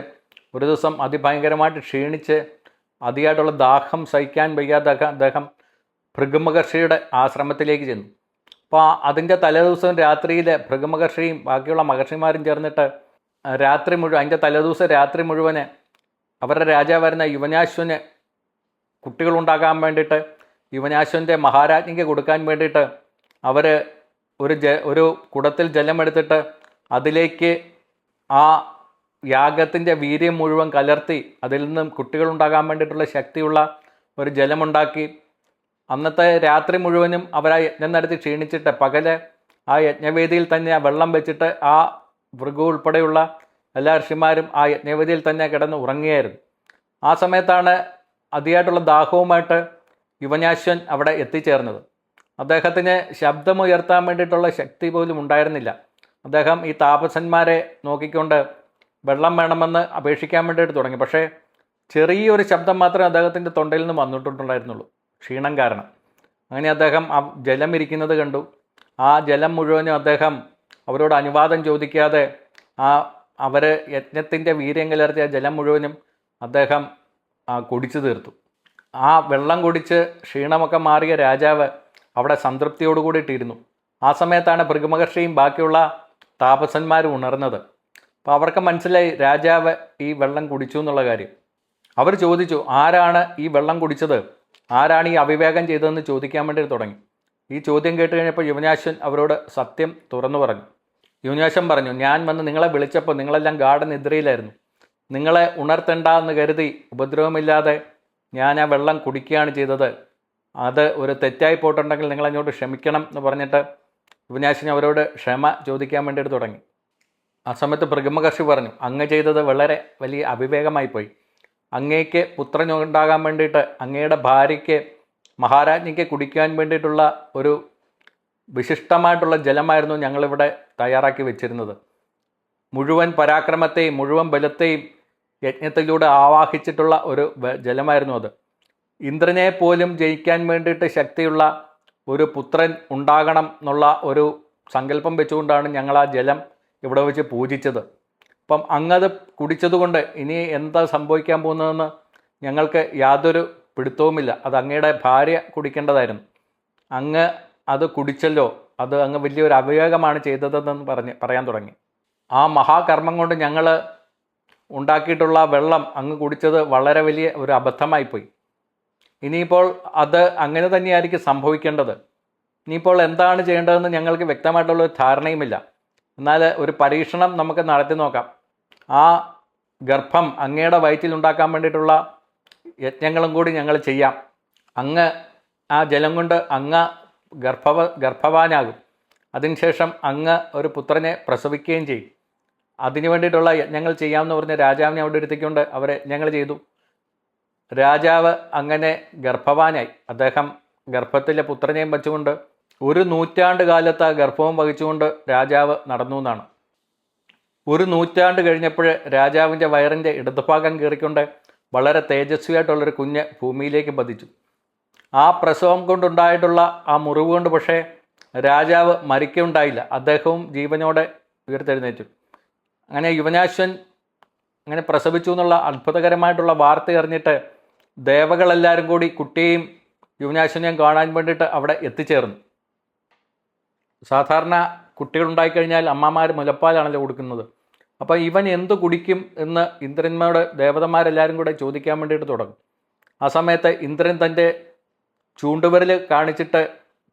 ഒരു ദിവസം അതിഭയങ്കരമായിട്ട് ക്ഷീണിച്ച് അതിയായിട്ടുള്ള ദാഹം സഹിക്കാൻ വയ്യാതെ അദ്ദേഹം- അദ്ദേഹം ഭൃഗമഹർഷിയുടെ ആശ്രമത്തിലേക്ക് ചെന്നു. അപ്പോൾ അതിന്റെ തലേദിവസം രാത്രിയിൽ ഭൃഗമഹർഷിയും ബാക്കിയുള്ള മഹർഷിമാരും ചേർന്നിട്ട് രാത്രി മുഴുവൻ അതിന്റെ തലേദിവസം രാത്രി മുഴുവൻ അവരുടെ രാജാവായിരുന്ന യുവനാശ്വന് കുട്ടികളുണ്ടാകാൻ വേണ്ടിയിട്ട് യുവനാശ്വന്റെ മഹാരാജ്ഞിക്ക് കൊടുക്കാൻ വേണ്ടിയിട്ട് അവർ ഒരു ജ ഒരു കുടത്തിൽ ജലമെടുത്തിട്ട് അതിലേക്ക് ആ യാഗത്തിന്റെ വീര്യം മുഴുവൻ കലർത്തി അതിൽ നിന്നും കുട്ടികളുണ്ടാകാൻ വേണ്ടിയിട്ടുള്ള ശക്തിയുള്ള ഒരു ജലമുണ്ടാക്കി. അന്നത്തെ രാത്രി മുഴുവനും അവർ ആ യജ്ഞം നടത്തി ക്ഷീണിച്ചിട്ട് പകൽ ആ യജ്ഞവേദിയിൽ തന്നെ ആ വെള്ളം വെച്ചിട്ട് ആ ഭൃഗു ഉൾപ്പെടെയുള്ള എല്ലാ ഋഷിമാരും ആ യജ്ഞവേദിയിൽ തന്നെ കിടന്ന് ഉറങ്ങിയായിരുന്നു ആ സമയത്താണ് അതിയായിട്ടുള്ള ദാഹവുമായിട്ട് യുവനാശ്വൻ അവിടെ എത്തിച്ചേർന്നത്. അദ്ദേഹത്തിന് ശബ്ദമുയർത്താൻ വേണ്ടിയിട്ടുള്ള ശക്തി പോലും ഉണ്ടായിരുന്നില്ല. അദ്ദേഹം ഈ താപസന്മാരെ നോക്കിക്കൊണ്ട് വെള്ളം വേണമെന്ന് അപേക്ഷിക്കാൻ വേണ്ടിയിട്ട് തുടങ്ങി. പക്ഷേ ചെറിയൊരു ശബ്ദം മാത്രമേ അദ്ദേഹത്തിന്റെ തൊണ്ടയിൽ നിന്ന് വന്നിട്ടുണ്ടായിരുന്നുള്ളൂ. ക്ഷീണം കാരണം. അങ്ങനെ അദ്ദേഹം ആ ജലം ഇരിക്കുന്നത് കണ്ടു. ആ ജലം മുഴുവനും അദ്ദേഹം അവരോട് അനുവാദം ചോദിക്കാതെ ആ അവർ യജ്ഞത്തിന്റെ വീര്യം കലർത്തിയ ജലം മുഴുവനും അദ്ദേഹം കുടിച്ചു തീർത്തു. ആ വെള്ളം കുടിച്ച് ക്ഷീണമൊക്കെ മാറിയ രാജാവ് അവിടെ സംതൃപ്തിയോടുകൂടിയിട്ടിരുന്നു ആ സമയത്താണ് ഭൃഗമഹർഷിയും ബാക്കിയുള്ള താപസന്മാരും ഉണർന്നത്. അപ്പോൾ അവർക്ക് മനസ്സിലായി രാജാവ് ഈ വെള്ളം കുടിച്ചു എന്നുള്ള കാര്യം. അവർ ചോദിച്ചു ആരാണ് ഈ വെള്ളം കുടിച്ചത്? ആരാണ് ഈ അവിവേകം ചെയ്തതെന്ന് ചോദിക്കാൻ വേണ്ടി തുടങ്ങി? ഈ ചോദ്യം കേട്ട് കഴിഞ്ഞപ്പോൾ യുവനാശ്വൻ അവരോട് സത്യം തുറന്നു പറഞ്ഞു. യുവനാശ്വൻ പറഞ്ഞു ഞാൻ വന്ന് നിങ്ങളെ വിളിച്ചപ്പോൾ നിങ്ങളെല്ലാം ഗാർഡൻ നിദ്രയിലായിരുന്നു. നിങ്ങളെ ഉണർത്തണ്ട എന്ന് കരുതി ഉപദ്രവമില്ലാതെ ഞാൻ ആ വെള്ളം കുടിക്കുകയാണ് ചെയ്തത്. അത് ഒരു തെറ്റായി പോയിട്ടുണ്ടെങ്കിൽ നിങ്ങൾ ക്ഷമിക്കണം എന്ന് പറഞ്ഞിട്ട് യുവനാശ്വൻ അവരോട് ക്ഷമ ചോദിക്കാൻ വേണ്ടിയിട്ട് തുടങ്ങി. ആ സമയത്ത് ഭൃഗമകർഷി പറഞ്ഞു അങ്ങ് ചെയ്തത് വളരെ വലിയ അവിവേകമായി പോയി. അങ്ങേക്ക് പുത്രൻ ഉണ്ടാകാൻ വേണ്ടിയിട്ട് അങ്ങയുടെ ഭാര്യയ്ക്ക് മഹാരാജ്ഞിക്ക് കുടിക്കാൻ വേണ്ടിയിട്ടുള്ള ഒരു വിശിഷ്ടമായിട്ടുള്ള ജലമായിരുന്നു ഞങ്ങളിവിടെ തയ്യാറാക്കി വെച്ചിരുന്നത്. മുഴുവൻ പരാക്രമത്തെയും മുഴുവൻ ബലത്തെയും യജ്ഞത്തിലൂടെ ആവാഹിച്ചിട്ടുള്ള ഒരു ജലമായിരുന്നു അത്. ഇന്ദ്രനെ പോലും ജയിക്കാൻ വേണ്ടിയിട്ട് ശക്തിയുള്ള ഒരു പുത്രൻ ഉണ്ടാകണം എന്നുള്ള ഒരു സങ്കല്പം വെച്ചുകൊണ്ടാണ് ഞങ്ങൾ ആ ജലം ഇവിടെ വെച്ച് പൂജിച്ചത്. അപ്പം അങ്ങത് കുടിച്ചതുകൊണ്ട് ഇനി എന്താ സംഭവിക്കാൻ പോകുന്നതെന്ന് ഞങ്ങൾക്ക് യാതൊരു പിടുത്തവുമില്ല. അത് അങ്ങയുടെ ഭാര്യ കുടിക്കേണ്ടതായിരുന്നു. അങ്ങ് അത് കുടിച്ചല്ലോ. അത് അങ്ങ് വലിയൊരു അവിവേകമാണ് ചെയ്തതെന്ന് പറഞ്ഞ് പറയാൻ തുടങ്ങി. ആ മഹാകർമ്മം കൊണ്ട് ഞങ്ങൾ ഉണ്ടാക്കിയിട്ടുള്ള വെള്ളം അങ്ങ് കുടിച്ചത് വളരെ വലിയ ഒരു അബദ്ധമായിപ്പോയി. ഇനിയിപ്പോൾ അത് അങ്ങനെ തന്നെയായിരിക്കും സംഭവിക്കേണ്ടത്. ഇനിയിപ്പോൾ എന്താണ് ചെയ്യേണ്ടതെന്ന് ഞങ്ങൾക്ക് വ്യക്തമായിട്ടുള്ള ഒരു ധാരണയുമില്ല. എന്നാൽ ഒരു പരീക്ഷണം നമുക്ക് നടത്തി നോക്കാം. ആ ഗർഭം അങ്ങയുടെ വയറ്റിൽ ഉണ്ടാക്കാൻ വേണ്ടിയിട്ടുള്ള യജ്ഞങ്ങളും കൂടി ഞങ്ങൾ ചെയ്യാം. അങ്ങ് ആ ജലം കൊണ്ട് അങ്ങ് ഗർഭവ ഗർഭവാനാകും. അതിനുശേഷം അങ്ങ് ഒരു പുത്രനെ പ്രസവിക്കുകയും ചെയ്യും. അതിനു വേണ്ടിയിട്ടുള്ള യജ്ഞങ്ങൾ ചെയ്യാമെന്ന് പറഞ്ഞ് രാജാവിനെ അവിടെ ഇരുത്തിക്കൊണ്ട് അവരെ ഞങ്ങൾ ചെയ്തു. രാജാവ് അങ്ങനെ ഗർഭവാനായി. അദ്ദേഹം ഗർഭത്തിലെ പുത്രനെയും വച്ചുകൊണ്ട് ഒരു നൂറ്റാണ്ട് കാലത്ത് ആ ഗർഭവും വഹിച്ചുകൊണ്ട് രാജാവ് നടന്നു എന്നാണ്. ഒരു നൂറ്റാണ്ട് കഴിഞ്ഞപ്പോൾ രാജാവിന്റെ വയറിന്റെ ഇടതുഭാഗം കീറിക്കൊണ്ട് വളരെ തേജസ്വിയായിട്ടുള്ളൊരു കുഞ്ഞ് ഭൂമിയിലേക്ക് പതിച്ചു. ആ പ്രസവം കൊണ്ടുണ്ടായിട്ടുള്ള ആ മുറിവ് കൊണ്ട് പക്ഷേ രാജാവ് മരിക്കുണ്ടായില്ല അദ്ദേഹവും ജീവനോടെ ഉയർത്തെഴുന്നേറ്റു. അങ്ങനെ യുവനാശ്വൻ അങ്ങനെ പ്രസവിച്ചു എന്നുള്ള അത്ഭുതകരമായിട്ടുള്ള വാർത്ത അറിഞ്ഞിട്ട് ദേവകളെല്ലാവരും കൂടി കുട്ടിയെയും യുവനാശ്വനെയും കാണാൻ വേണ്ടിയിട്ട് അവിടെ എത്തിച്ചേർന്നു. സാധാരണ കുട്ടികളുണ്ടായിക്കഴിഞ്ഞാൽ അമ്മമാർ മുലപ്പാലാണല്ലോ കൊടുക്കുന്നത്. അപ്പോൾ ഇവൻ എന്ത് കുടിക്കും എന്ന് ഇന്ദ്രന്മാരോട് ദേവതന്മാരെല്ലാവരും കൂടെ ചോദിക്കാൻ വേണ്ടിയിട്ട് തുടങ്ങും. ആ സമയത്ത് ഇന്ദ്രൻ തന്റെ ചൂണ്ടുവിരൽ കാണിച്ചിട്ട്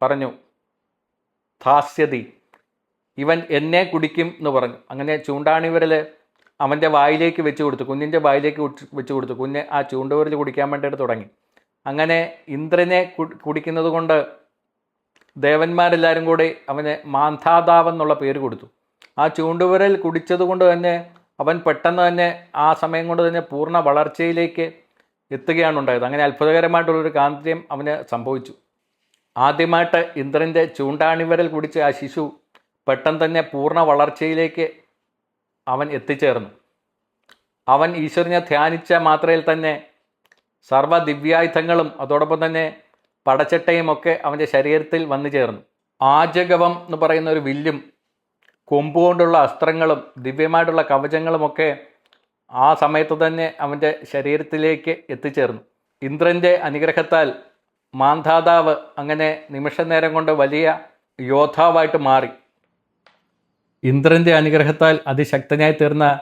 പറഞ്ഞു ധാസ്യതി ഇവൻ എന്നെ കുടിക്കും എന്ന് പറഞ്ഞു. അങ്ങനെ ചൂണ്ടാണി വിരൽ അവന്റെ വായിലേക്ക് വെച്ച് കൊടുത്തു. കുഞ്ഞിന്റെ വായിലേക്ക് വെച്ച് കൊടുത്തു. കുഞ്ഞ് ആ ചൂണ്ടുവരിൽ കുടിക്കാൻ വേണ്ടിയിട്ട് തുടങ്ങി. അങ്ങനെ ഇന്ദ്രനെ കുടിക്കുന്നത് കൊണ്ട് ദേവന്മാരെല്ലാവരും കൂടി അവന് മാന്ധാതാവ് എന്നുള്ള പേര് കൊടുത്തു. ആ ചൂണ്ടുവിരൽ കുടിച്ചത് കൊണ്ട് തന്നെ അവൻ പെട്ടെന്ന് തന്നെ ആ സമയം കൊണ്ട് തന്നെ പൂർണ വളർച്ചയിലേക്ക് എത്തുകയാണ് ഉണ്ടായത്. അങ്ങനെ അത്ഭുതകരമായിട്ടുള്ളൊരു കാന്തിയം അവന് സംഭവിച്ചു. ആദ്യമായിട്ട് ഇന്ദ്രന്റെ ചൂണ്ടാണിവരൽ കുടിച്ച ആ ശിശു പെട്ടെന്ന് തന്നെ പൂർണ വളർച്ചയിലേക്ക് അവൻ എത്തിച്ചേർന്നു. അവൻ ഈശ്വരനെ ധ്യാനിച്ച മാത്രയിൽ തന്നെ സർവ ദിവ്യായുധങ്ങളും അതോടൊപ്പം തന്നെ പടച്ചട്ടയും ഒക്കെ അവന്റെ ശരീരത്തിൽ വന്നു ചേർന്നു. ആജഗവം എന്ന് പറയുന്ന ഒരു വില്ലും കൊമ്പുകൊണ്ടുള്ള അസ്ത്രങ്ങളും ദിവ്യമായിട്ടുള്ള കവചങ്ങളുമൊക്കെ ആ സമയത്ത് തന്നെ അവന്റെ ശരീരത്തിലേക്ക് എത്തിച്ചേർന്നു. ഇന്ദ്രന്റെ അനുഗ്രഹത്താൽ മാന്ധാതാവ് അങ്ങനെ നിമിഷനേരം കൊണ്ട് വലിയ യോദ്ധാവായിട്ട് മാറി. ഇന്ദ്രന്റെ അനുഗ്രഹത്താൽ അതിശക്തനായി തീർന്ന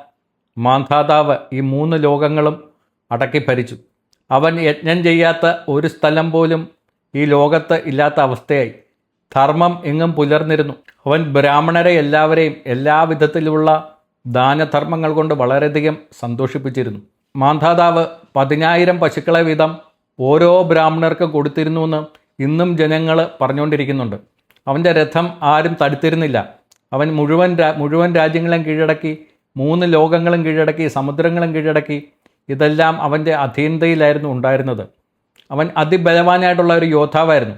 മാന്ധാതാവ് ഈ മൂന്ന് ലോകങ്ങളും അടക്കി ഭരിച്ചു. അവൻ യജ്ഞം ചെയ്യാത്ത ഒരു സ്ഥലം പോലും ഈ ലോകത്ത് ഇല്ലാത്ത അവസ്ഥയായി. ധർമ്മം എങ്ങും പുലർന്നിരുന്നു. അവൻ ബ്രാഹ്മണരെ എല്ലാവരെയും എല്ലാ വിധത്തിലുള്ള ദാനധർമ്മങ്ങൾ കൊണ്ട് വളരെയധികം സന്തോഷിപ്പിച്ചിരുന്നു. മാന്ധാതാവ് പതിനായിരം പശുക്കളെ വീതം ഓരോ ബ്രാഹ്മണർക്കും കൊടുത്തിരുന്നുവെന്ന് ഇന്നും ജനങ്ങൾ പറഞ്ഞുകൊണ്ടിരിക്കുന്നുണ്ട്. അവന്റെ രഥം ആരും തടുത്തിരുന്നില്ല. അവൻ മുഴുവൻ മുഴുവൻ രാജ്യങ്ങളും കീഴടക്കി മൂന്ന് ലോകങ്ങളും കീഴടക്കി സമുദ്രങ്ങളും കീഴടക്കി. ഇതെല്ലാം അവന്റെ അധീനതയിലായിരുന്നു ഉണ്ടായിരുന്നത്. അവൻ അതിബലവാനായിട്ടുള്ള ഒരു യോദ്ധാവായിരുന്നു.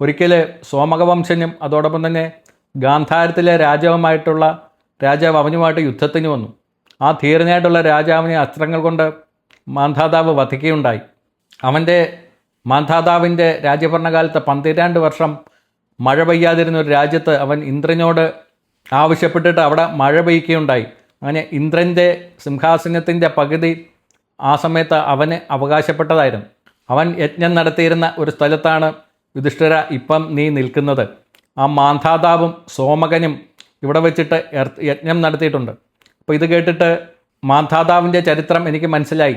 ഒരിക്കൽ സോമകവംശനും അതോടൊപ്പം തന്നെ ഗാന്ധാരത്തിലെ രാജാവുമായിട്ടുള്ള രാജാവ് അവനുമായിട്ട് യുദ്ധത്തിന് വന്നു. ആ ധീരനായിട്ടുള്ള രാജാവിനെ അസ്ത്രങ്ങൾ കൊണ്ട് മാന്ധാതാവ് വധിക്കുകയുണ്ടായി. അവന്റെ മാന്ധാതാവിന്റെ രാജ്യഭരണകാലത്ത് പന്തിരാണ്ട് വർഷം മഴ പെയ്യാതിരുന്ന ഒരു രാജ്യത്ത് അവൻ ഇന്ദ്രനോട് ആവശ്യപ്പെട്ടിട്ട് അവിടെ മഴ പെയ്യുകയുണ്ടായി. അങ്ങനെ ഇന്ദ്രന്റെ സിംഹാസനത്തിന്റെ പകുതി ആ സമയത്ത് അവന് അവകാശപ്പെട്ടതായിരുന്നു. അവൻ യജ്ഞം നടത്തിയിരുന്ന ഒരു സ്ഥലത്താണ് യുധിഷ്ഠിര ഇപ്പം നീ നിൽക്കുന്നത്. ആ മാന്ധാതാവും സോമകനും ഇവിടെ വെച്ചിട്ട് യജ്ഞം നടത്തിയിട്ടുണ്ട്. അപ്പോൾ ഇത് കേട്ടിട്ട് മാന്ധാതാവിന്റെ ചരിത്രം എനിക്ക് മനസ്സിലായി.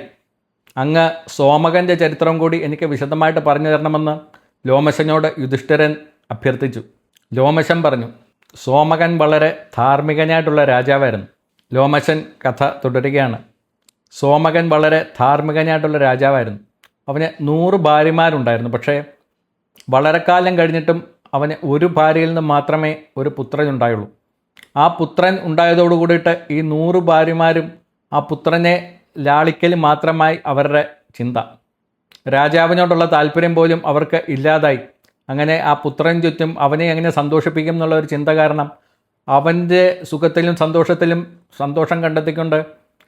അങ്ങ് സോമകന്റെ ചരിത്രം കൂടി എനിക്ക് വിശദമായിട്ട് പറഞ്ഞു തരണമെന്ന് ലോമശനോട് യുധിഷ്ഠിരൻ അഭ്യർത്ഥിച്ചു. ലോമശൻ പറഞ്ഞു സോമകൻ വളരെ ധാർമ്മികനായിട്ടുള്ള രാജാവായിരുന്നു. ലോമശൻ കഥ തുടരുകയാണ്. സോമകൻ വളരെ ധാർമ്മികനായിട്ടുള്ള രാജാവായിരുന്നു. അവന് നൂറ് ഭാര്യമാരുണ്ടായിരുന്നു. പക്ഷേ വളരെ കാലം കഴിഞ്ഞിട്ടും അവന് ഒരു ഭാര്യയിൽ നിന്ന് മാത്രമേ ഒരു പുത്രൻ ഉണ്ടായുള്ളൂ. ആ പുത്രൻ ഉണ്ടായതോടു കൂടിയിട്ട് ഈ നൂറ് ഭാര്യമാരും ആ പുത്രനെ ലാളിക്കൽ മാത്രമായി അവരുടെ ചിന്ത. രാജാവിനോടുള്ള താല്പര്യം പോലും അവർക്ക് ഇല്ലാതായി. അങ്ങനെ ആ പുത്രൻ ചുറ്റും അവനെ എങ്ങനെ സന്തോഷിപ്പിക്കും എന്നുള്ള ഒരു ചിന്ത കാരണം അവന്റെ സുഖത്തിലും സന്തോഷത്തിലും സന്തോഷം കണ്ടെത്തിക്കൊണ്ട്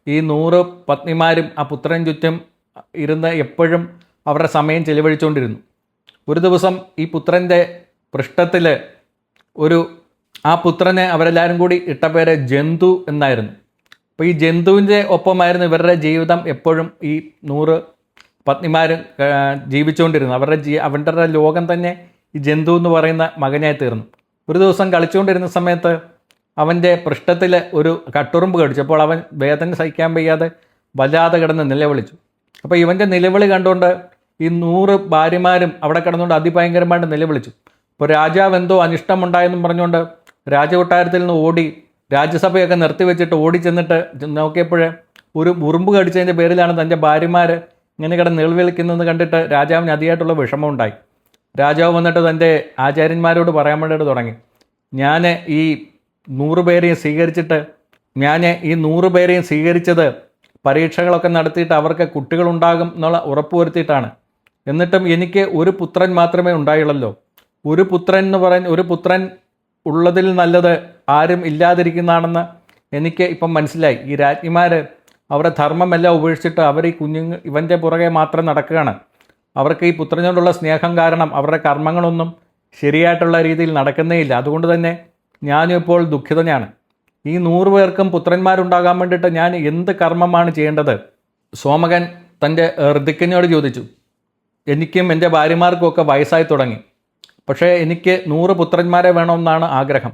ഈ നൂറ് പത്നിമാരും ആ പുത്രൻ ചുറ്റും ഇരുന്ന് എപ്പോഴും അവരുടെ സമയം ചെലവഴിച്ചുകൊണ്ടിരുന്നു. ഒരു ദിവസം ഈ പുത്രന്റെ പൃഷ്ഠത്തിൽ ഒരു ആ പുത്രനെ അവരെല്ലാവരും കൂടി ഇട്ട പേര് ജന്തു എന്നായിരുന്നു. അപ്പോൾ ഈ ജന്തുവിന്റെ ഒപ്പമായിരുന്നു ഇവരുടെ ജീവിതം എപ്പോഴും ഈ നൂറ് പത്നിമാരും ജീവിച്ചുകൊണ്ടിരുന്നു അവരുടെ ജീ അവരുടെ ലോകം തന്നെ ഈ ജന്തു എന്ന് പറയുന്ന മകനായി തീർന്നു. ഒരു ദിവസം കളിച്ചുകൊണ്ടിരുന്ന സമയത്ത് അവന്റെ പൃഷ്ഠത്തിൽ ഒരു കട്ടുറുമ്പ് കടിച്ചപ്പോൾ അവൻ വേദന സഹിക്കാൻ വയ്യാതെ വല്ലാതെ കിടന്ന് നിലവിളിച്ചു. അപ്പോൾ ഇവന്റെ നിലവിളി കണ്ടുകൊണ്ട് ഈ നൂറ് ഭാര്യമാരും അവിടെ കിടന്നുകൊണ്ട് അതിഭയങ്കരമായിട്ട് നിലവിളിച്ചു. അപ്പോൾ രാജാവ് എന്തോ അനിഷ്ടമുണ്ടായെന്നും പറഞ്ഞുകൊണ്ട് രാജകൊട്ടാരത്തിൽ നിന്ന് ഓടി രാജ്യസഭയൊക്കെ നിർത്തിവെച്ചിട്ട് ഓടി ചെന്നിട്ട് നോക്കിയപ്പോൾ ഒരു ഉറുമ്പ് കടിച്ചതിന്റെ പേരിലാണ് തന്റെ ഭാര്യമാർ ഇങ്ങനെ കിടന്ന് നിലവിളിക്കുന്നതെന്ന് കണ്ടിട്ട് രാജാവിന് അതിയായിട്ടുള്ള വിഷമമുണ്ടായി. രാജാവ് വന്നിട്ട് തന്റെ ആചാര്യന്മാരോട് പറയാൻ വേണ്ടിയിട്ട് തുടങ്ങി. ഞാൻ ഈ നൂറ് പേരെയും സ്വീകരിച്ചിട്ട് ഞാൻ ഈ നൂറ് പേരെയും സ്വീകരിച്ചത് പരീക്ഷകളൊക്കെ നടത്തിയിട്ട് അവർക്ക് കുട്ടികളുണ്ടാകും എന്നുള്ള ഉറപ്പ് വരുത്തിയിട്ടാണ്. എന്നിട്ടും എനിക്ക് ഒരു പുത്രൻ മാത്രമേ ഉണ്ടായുള്ളല്ലോ. ഒരു പുത്രൻ എന്ന് പറഞ്ഞ് ഒരു പുത്രൻ ഉള്ളതിൽ നല്ലത് ആരും ഇല്ലാതിരിക്കുന്നതാണെന്ന് എനിക്ക് ഇപ്പം മനസ്സിലായി. ഈ രാജ്ഞിമാർ അവരുടെ ധർമ്മമെല്ലാം ഉപേക്ഷിച്ചിട്ട് അവർ ഈ കുഞ്ഞുങ്ങൾ ഇവന്റെ പുറകെ മാത്രം നടക്കുകയാണ്. അവർക്ക് ഈ പുത്രനോടുള്ള സ്നേഹം കാരണം അവരുടെ കർമ്മങ്ങളൊന്നും ശരിയായിട്ടുള്ള രീതിയിൽ നടക്കുന്നേയില്ല. അതുകൊണ്ട് തന്നെ ഞാനും ഇപ്പോൾ ദുഃഖിതനാണ്. ഈ നൂറ് പേർക്കും പുത്രന്മാരുണ്ടാകാൻ വേണ്ടിയിട്ട് ഞാൻ എന്ത് കർമ്മമാണ് ചെയ്യേണ്ടത്? സോമകൻ തന്റെ ഋതുക്കനോട് ചോദിച്ചു. എനിക്കും എന്റെ ഭാര്യമാർക്കുമൊക്കെ വയസ്സായി തുടങ്ങി. പക്ഷേ എനിക്ക് നൂറ് പുത്രന്മാരെ വേണമെന്നാണ് ആഗ്രഹം.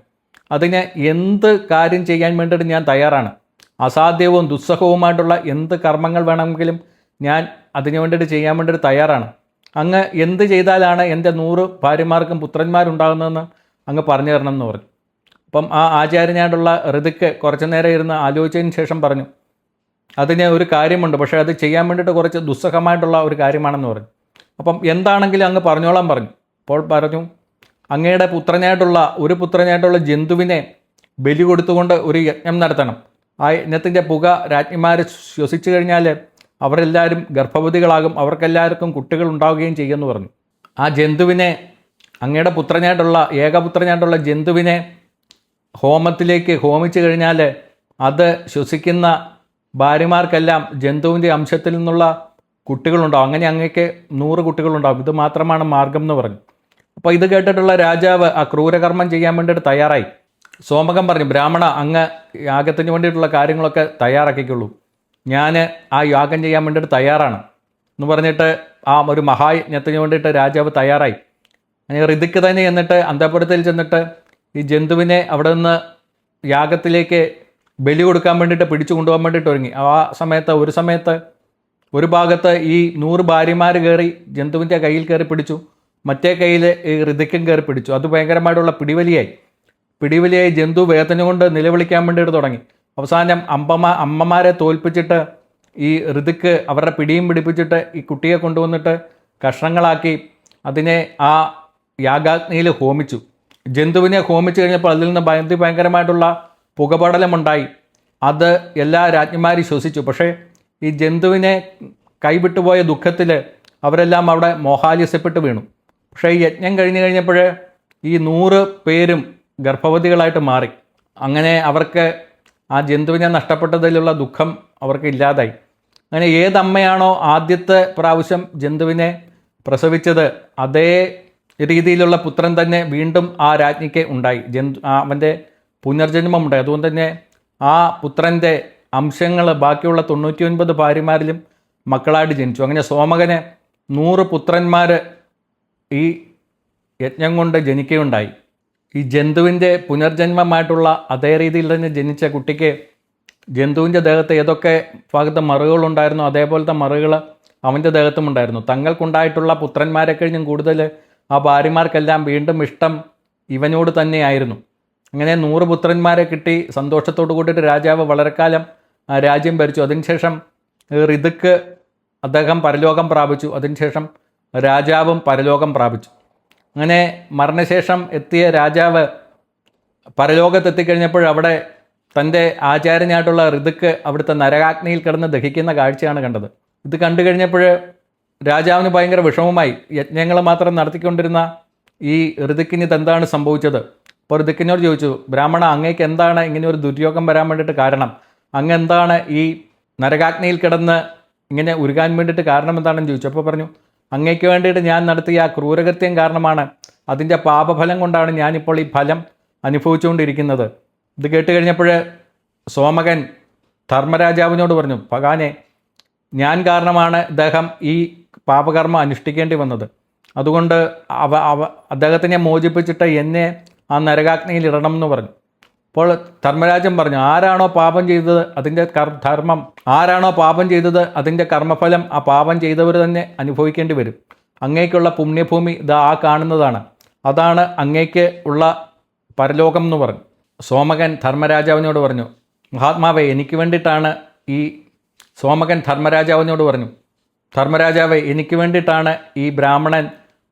അതിന് എന്ത് കാര്യം ചെയ്യാൻ വേണ്ടിയിട്ട് ഞാൻ തയ്യാറാണ്? അസാധ്യവും ദുസ്സഹവുമായിട്ടുള്ള എന്ത് കർമ്മങ്ങൾ വേണമെങ്കിലും ഞാൻ അതിനു വേണ്ടിയിട്ട് ചെയ്യാൻ വേണ്ടിയിട്ട് തയ്യാറാണ്. അങ്ങ് എന്ത് ചെയ്താലാണ് എന്റെ നൂറ് ഭാര്യമാർക്കും പുത്രന്മാരുണ്ടാകുന്നതെന്ന് അങ്ങ് പറഞ്ഞു തരണം എന്ന് പറഞ്ഞു. അപ്പം ആ ആചാര്യനായിട്ടുള്ള ഋതുക്ക് കുറച്ചു നേരം ഇരുന്ന് ആലോചിച്ചതിന് ശേഷം പറഞ്ഞു അതിന് ഒരു കാര്യമുണ്ട് പക്ഷേ അത് ചെയ്യാൻ വേണ്ടിയിട്ട് കുറച്ച് ദുസ്സഹമായിട്ടുള്ള ഒരു കാര്യമാണെന്ന് പറഞ്ഞു. അപ്പം എന്താണെങ്കിലും അങ്ങ് പറഞ്ഞോളാൻ പറഞ്ഞു. അപ്പോൾ പറഞ്ഞു അങ്ങയുടെ പുത്രനായിട്ടുള്ള ഒരു പുത്രനായിട്ടുള്ള ജന്തുവിനെ ബലി കൊടുത്തുകൊണ്ട് ഒരു യജ്ഞം നടത്തണം. ആ യജ്ഞത്തിന്റെ പുക രാജ്ഞിമാർ ശ്വസിച്ചു കഴിഞ്ഞാൽ അവരെല്ലാവരും ഗർഭവതികളാകും അവർക്കെല്ലാവർക്കും കുട്ടികൾ ഉണ്ടാവുകയും ചെയ്യുമെന്ന് പറഞ്ഞു. ആ ജന്തുവിനെ അങ്ങയുടെ പുത്രനായിട്ടുള്ള ഏകപുത്രനായിട്ടുള്ള ജന്തുവിനെ ഹോമത്തിലേക്ക് ഹോമിച്ചു കഴിഞ്ഞാൽ അത് ശ്വസിക്കുന്ന ഭാര്യമാർക്കെല്ലാം ജന്തുവിന്റെ അംശത്തിൽ നിന്നുള്ള കുട്ടികളുണ്ടാവും. അങ്ങനെ അങ്ങേക്ക് നൂറ് കുട്ടികളുണ്ടാവും. ഇത് മാത്രമാണ് മാർഗം എന്ന് പറഞ്ഞു. അപ്പോൾ ഇത് കേട്ടിട്ടുള്ള രാജാവ് ആ ക്രൂരകർമ്മം ചെയ്യാൻ വേണ്ടിയിട്ട് തയ്യാറായി. സോമകം പറഞ്ഞു ബ്രാഹ്മണ അങ്ങ് യാഗത്തിന് വേണ്ടിയിട്ടുള്ള കാര്യങ്ങളൊക്കെ തയ്യാറാക്കിക്കുള്ളൂ. ഞാൻ ആ യാഗം ചെയ്യാൻ വേണ്ടിയിട്ട് തയ്യാറാണ്. എന്ന് പറഞ്ഞിട്ട് ആ ഒരു മഹായജ്ഞത്തിന് വേണ്ടിയിട്ട് രാജാവ് തയ്യാറായി. അങ്ങനെ ഋതുക്ക് തന്നെ ചെന്നിട്ട് അന്തപുരത്തിൽ ചെന്നിട്ട് ഈ ജന്തുവിനെ അവിടെ നിന്ന് യാഗത്തിലേക്ക് ബലി കൊടുക്കാൻ വേണ്ടിയിട്ട് പിടിച്ചു കൊണ്ടുപോകാൻ വേണ്ടിയിട്ട് ഒരുങ്ങി. ആ സമയത്ത് ഒരു സമയത്ത് ഒരു ഭാഗത്ത് ഈ നൂറ് ഭാര്യമാർ കയറി ജന്തുവിന്റെ കയ്യിൽ കയറി പിടിച്ചു. മറ്റേ കയ്യിൽ ഈ ഋതുക്കും കയറി പിടിച്ചു. അത് ഭയങ്കരമായിട്ടുള്ള പിടിവലിയായി. പിടിവലിയായി ജന്തു വേദന കൊണ്ട് നിലവിളിക്കാൻ വേണ്ടിയിട്ട് തുടങ്ങി. അവസാനം അമ്പമാ അമ്മമാരെ തോൽപ്പിച്ചിട്ട് ഈ ഋതുക്ക് അവരുടെ പിടിയും പിടിപ്പിച്ചിട്ട് ഈ കുട്ടിയെ കൊണ്ടുവന്നിട്ട് കഷ്ണങ്ങളാക്കി അതിനെ ആ യാഗാഗ്നിയിൽ ഹോമിച്ചു. ജന്തുവിനെ ഹോമിച്ചു കഴിഞ്ഞപ്പോൾ അതിൽ നിന്ന് ഭയന്തി ഭയങ്കരമായിട്ടുള്ള പുകപടലമുണ്ടായി. അത് എല്ലാ രാജ്ഞിമാരും ശ്വസിച്ചു. പക്ഷേ ഈ ജന്തുവിനെ കൈവിട്ടുപോയ ദുഃഖത്തിൽ അവരെല്ലാം അവിടെ മോഹാലിസ്യപ്പെട്ട് വീണു. പക്ഷേ ഈ യജ്ഞം കഴിഞ്ഞ് കഴിഞ്ഞപ്പോൾ ഈ നൂറ് പേരും ഗർഭവതികളായിട്ട് മാറി. അങ്ങനെ അവർക്ക് ആ ജന്തുവിനെ നഷ്ടപ്പെട്ടതിലുള്ള ദുഃഖം അവർക്ക് ഇല്ലാതായി. അങ്ങനെ ഏതമ്മയാണോ ആദ്യത്തെ പ്രാവശ്യം ജന്തുവിനെ പ്രസവിച്ചത് അതേ രീതിയിലുള്ള പുത്രൻ തന്നെ വീണ്ടും ആ രാജ്ഞിക്ക് ഉണ്ടായി. ജന്തു അവന്റെ പുനർജന്മം ഉണ്ടായി. അതുകൊണ്ട് തന്നെ ആ പുത്രന്റെ അംശങ്ങൾ ബാക്കിയുള്ള തൊണ്ണൂറ്റി ഒൻപത് ഭാര്യമാരിലും മക്കളായിട്ട് ജനിച്ചു. അങ്ങനെ സോമകന് നൂറ് പുത്രന്മാർ ഈ യജ്ഞം കൊണ്ട് ജനിക്കുകയുണ്ടായി. ഈ ജന്തുവിന്റെ പുനർജന്മമായിട്ടുള്ള അതേ രീതിയിൽ തന്നെ ജനിച്ച കുട്ടിക്ക് ജന്തുവിന്റെ ദേഹത്ത് ഏതൊക്കെ ഭാഗത്ത് മറുകളുണ്ടായിരുന്നോ അതേപോലത്തെ മറുകൾ അവന്റെ ദേഹത്തും ഉണ്ടായിരുന്നു. തങ്ങൾക്കുണ്ടായിട്ടുള്ള പുത്രന്മാരെ കഴിഞ്ഞും കൂടുതൽ ആ ഭാര്യമാർക്കെല്ലാം വീണ്ടും ഇഷ്ടം ഇവനോട് തന്നെയായിരുന്നു. അങ്ങനെ നൂറ് പുത്രന്മാരെ കിട്ടി സന്തോഷത്തോടു കൂടിയിട്ട് രാജാവ് വളരെക്കാലം രാജ്യം ഭരിച്ചു. അതിനുശേഷം ഋതുക്ക് അദ്ദേഹം പരലോകം പ്രാപിച്ചു. അതിനുശേഷം രാജാവും പരലോകം പ്രാപിച്ചു. അങ്ങനെ മരണശേഷം എത്തിയ രാജാവ് പരലോകത്തെത്തിക്കഴിഞ്ഞപ്പോൾ അവിടെ തന്റെ ആചാര്യനായിട്ടുള്ള ഋതുക്ക് അവിടുത്തെ നരകാഗ്നിയിൽ കിടന്ന് ദഹിക്കുന്ന കാഴ്ചയാണ് കണ്ടത്. ഇത് കണ്ടു കഴിഞ്ഞപ്പോൾ രാജാവിന് ഭയങ്കര വിഷമമായി. യജ്ഞങ്ങൾ മാത്രം നടത്തിക്കൊണ്ടിരുന്ന ഈ ഋതുക്കിന് ഇതെന്താണ് സംഭവിച്ചത്? അപ്പോൾ ഋതുക്കിനോട് ചോദിച്ചു ബ്രാഹ്മണ അങ്ങേക്ക് എന്താണ് ഇങ്ങനെ ഒരു ദുര്യോഗം വരാൻ വേണ്ടിയിട്ട് കാരണം? അങ്ങ് എന്താണ് ഈ നരകാഗ്നിയിൽ കിടന്ന് ഇങ്ങനെ ഉരുകാൻ വേണ്ടിയിട്ട് കാരണം എന്താണെന്ന് ചോദിച്ചു? അപ്പോൾ പറഞ്ഞു അങ്ങേക്ക് വേണ്ടിയിട്ട് ഞാൻ നടത്തിയ ആ ക്രൂരകൃത്യം കാരണമാണ് അതിന്റെ പാപഫലം കൊണ്ടാണ് ഞാനിപ്പോൾ ഈ ഫലം അനുഭവിച്ചുകൊണ്ടിരിക്കുന്നത്. ഇത് കേട്ട് കഴിഞ്ഞപ്പോൾ സോമകൻ ധർമ്മരാജാവിനോട് പറഞ്ഞു പകാനെ ഞാൻ കാരണമാണ് ഇദ്ദേഹം ഈ പാപകർമ്മം അനുഷ്ഠിക്കേണ്ടി വന്നത്. അതുകൊണ്ട് അവ അവ അദ്ദേഹത്തിനെ മോചിപ്പിച്ചിട്ട് എന്നെ ആ നരകാഗ്നിയിൽ ഇടണം എന്ന് പറഞ്ഞു. അപ്പോൾ ധർമ്മരാജൻ പറഞ്ഞു ആരാണോ പാപം ചെയ്തത് അതിന്റെ ധർമ്മം ആരാണോ പാപം ചെയ്തത് അതിന്റെ കർമ്മഫലം ആ പാപം ചെയ്തവർ തന്നെ അനുഭവിക്കേണ്ടി വരും. അങ്ങേക്കുള്ള പുണ്യഭൂമി ഇത് ആ കാണുന്നതാണ്. അതാണ് അങ്ങേക്ക് ഉള്ള പരലോകം എന്ന് പറഞ്ഞു. സോമകൻ ധർമ്മരാജാവിനോട് പറഞ്ഞു മഹാത്മാവേ എനിക്ക് വേണ്ടിയിട്ടാണ് ഈ സോമകൻ ധർമ്മരാജാവിനോട് പറഞ്ഞു ധർമ്മരാജാവെ എനിക്ക് വേണ്ടിയിട്ടാണ് ഈ ബ്രാഹ്മണൻ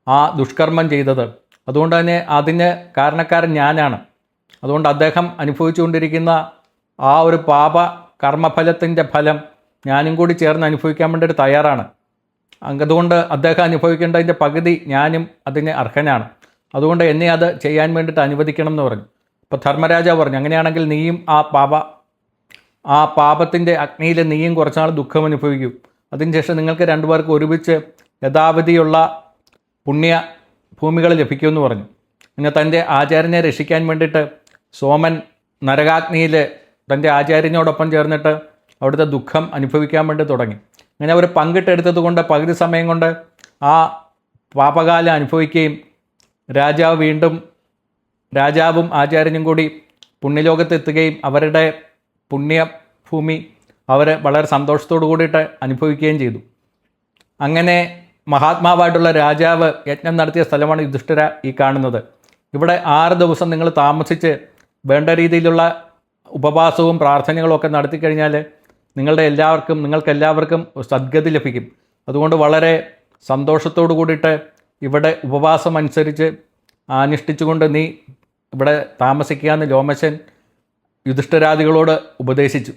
ആ ദുഷ്കർമ്മം ചെയ്തത്. അതുകൊണ്ട് തന്നെ അതിന് കാരണക്കാരൻ ഞാനാണ്. അതുകൊണ്ട് അദ്ദേഹം അനുഭവിച്ചുകൊണ്ടിരിക്കുന്ന ആ ഒരു പാപ കർമ്മഫലത്തിന്റെ ഫലം ഞാനും കൂടി ചേർന്ന് അനുഭവിക്കാൻ വേണ്ടിയിട്ട് തയ്യാറാണ്. അതുകൊണ്ട് അദ്ദേഹം അനുഭവിക്കേണ്ടതിന്റെ പകുതി ഞാനും അതിന് അർഹനാണ്. അതുകൊണ്ട് എന്നെ അത് ചെയ്യാൻ വേണ്ടിയിട്ട് അനുവദിക്കണം എന്ന് പറഞ്ഞു. അപ്പോൾ ധർമ്മരാജ പറഞ്ഞു അങ്ങനെയാണെങ്കിൽ നീയും ആ പാപ ആ പാപത്തിന്റെ അഗ്നിയിൽ നീയും കുറച്ചാൾ ദുഃഖം അനുഭവിക്കും. അതിനുശേഷം നിങ്ങൾക്ക് രണ്ടുപേർക്ക് ഒരുമിച്ച് യഥാവധിയുള്ള പുണ്യ ഭൂമികൾ ലഭിക്കുമെന്ന് പറഞ്ഞു. പിന്നെ തന്റെ ആചാര്യനെ രക്ഷിക്കാൻ വേണ്ടിയിട്ട് സോമൻ നരകാഗ്നിയിൽ തന്റെ ആചാര്യനോടൊപ്പം ചേർന്നിട്ട് അവിടുത്തെ ദുഃഖം അനുഭവിക്കാൻ വേണ്ടി തുടങ്ങി. അങ്ങനെ അവർ പങ്കിട്ടെടുത്തത് കൊണ്ട് പകുതി സമയം കൊണ്ട് ആ പാപകാലം അനുഭവിക്കുകയും രാജാവ് വീണ്ടും രാജാവും ആചാര്യനും കൂടി പുണ്യലോകത്തെത്തുകയും അവരുടെ പുണ്യഭൂമി അവർ വളരെ സന്തോഷത്തോടു കൂടിയിട്ട് അനുഭവിക്കുകയും ചെയ്തു. അങ്ങനെ മഹാത്മാവായിട്ടുള്ള രാജാവ് യജ്ഞം നടത്തിയ സ്ഥലമാണ് യുധിഷ്ഠിര ഈ കാണുന്നത്. ഇവിടെ ആറ് ദിവസം നിങ്ങൾ താമസിച്ച് വേണ്ട രീതിയിലുള്ള ഉപവാസവും പ്രാർത്ഥനകളും ഒക്കെ നടത്തി കഴിഞ്ഞാൽ നിങ്ങളുടെ എല്ലാവർക്കും നിങ്ങൾക്കെല്ലാവർക്കും സദ്ഗതി ലഭിക്കും. അതുകൊണ്ട് വളരെ സന്തോഷത്തോടു കൂടിയിട്ട് ഇവിടെ ഉപവാസം അനുസരിച്ച് അനുഷ്ഠിച്ചുകൊണ്ട് നീ ഇവിടെ താമസിക്കുക എന്ന് ലോമശൻ യുധിഷ്ഠരാദികളോട് ഉപദേശിച്ചു.